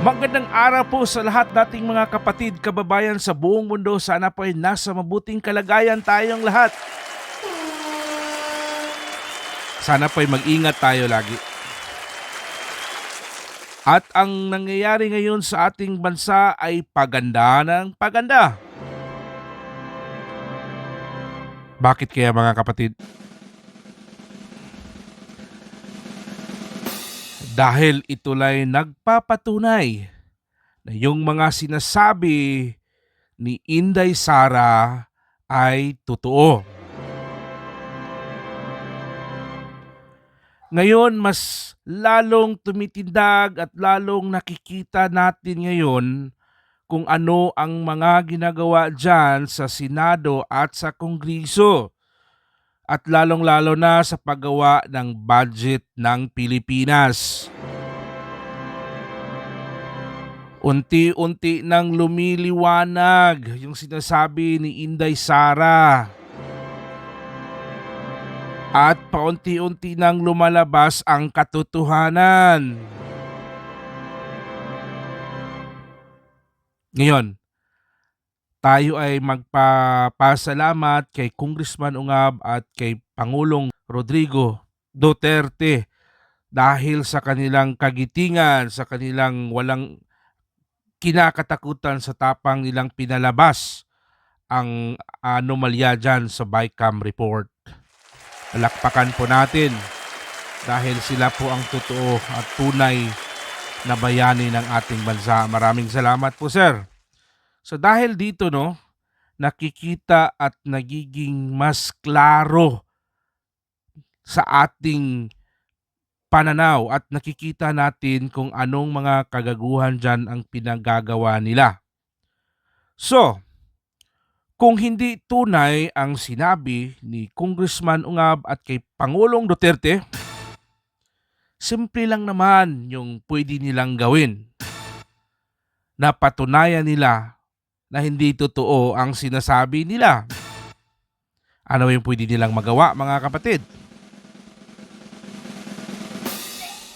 Magandang araw po sa lahat nating mga kapatid, kababayan sa buong mundo. Sana po ay nasa mabuting kalagayan tayong lahat. Sana po ay mag-ingat tayo lagi. At ang nangyayari ngayon sa ating bansa ay paganda ng paganda. Bakit kaya mga kapatid? Dahil ito'y nagpapatunay na yung mga sinasabi ni Inday Sara ay totoo. Ngayon, mas lalong tumitindag at lalong nakikita natin ngayon kung ano ang mga ginagawa dyan sa Senado at sa Kongreso at lalong-lalo na sa paggawa ng budget ng Pilipinas. Unti-unti nang lumiliwanag yung sinasabi ni Inday Sara. At paunti-unti nang lumalabas ang katotohanan. Ngayon, tayo ay magpapasalamat kay Congressman Ungab at kay Pangulong Rodrigo Duterte dahil sa kanilang kagitingan, sa kanilang walang kinakatakutan sa tapang nilang pinalabas ang anomalya dyan sa BICAM report. Palakpakan po natin dahil sila po ang totoo at tunay na bayani ng ating bansa. Maraming salamat po sir. So dahil dito no, nakikita at nagiging mas klaro sa ating pananaw at nakikita natin kung anong mga kagaguhan dyan ang pinagagawa nila. So, kung hindi tunay ang sinabi ni Congressman Ungab at kay Pangulong Duterte, simple lang naman yung pwede nilang gawin. Napatunayan nila na hindi totoo ang sinasabi nila. Ano yung pwede nilang magawa mga kapatid?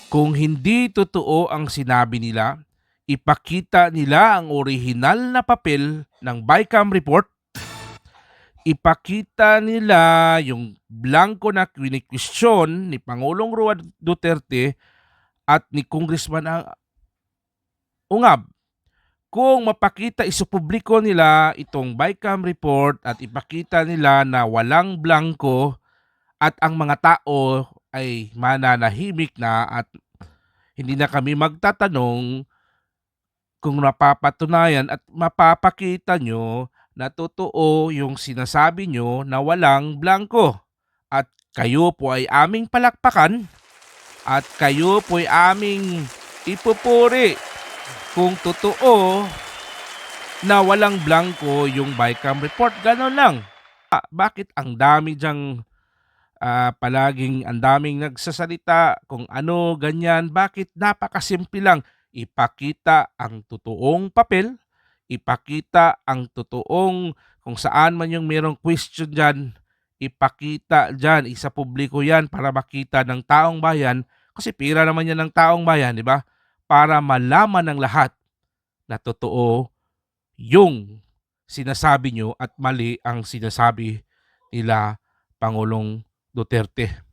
Kung hindi totoo ang sinabi nila, ipakita nila ang orihinal na papel ng BICAM report, ipakita nila yung blanco na kwestiyon ni Pangulong Roa Duterte at ni Congressman A- Ungab. Kung mapakita isupubliko nila itong BICAM report at ipakita nila na walang blanco at ang mga tao ay mananahimik na at hindi na kami magtatanong kung napapatunayan at mapapakita nyo na totoo yung sinasabi nyo na walang blanco. At kayo po ay aming palakpakan at kayo po ay aming ipupuri kung totoo na walang blanco yung BICAM report. Ganon lang. Ah, bakit ang dami dyang ah, palaging ang daming nagsasalita kung ano, ganyan. Bakit napakasimple lang. Ipakita ang totoong papel, ipakita ang totoong kung saan man yung merong question dyan, ipakita dyan, isa publiko yan para makita ng taong bayan, kasi pira naman yan ng taong bayan, di ba? Para malaman ng lahat na totoo yung sinasabi nyo at mali ang sinasabi nila Pangulong Duterte.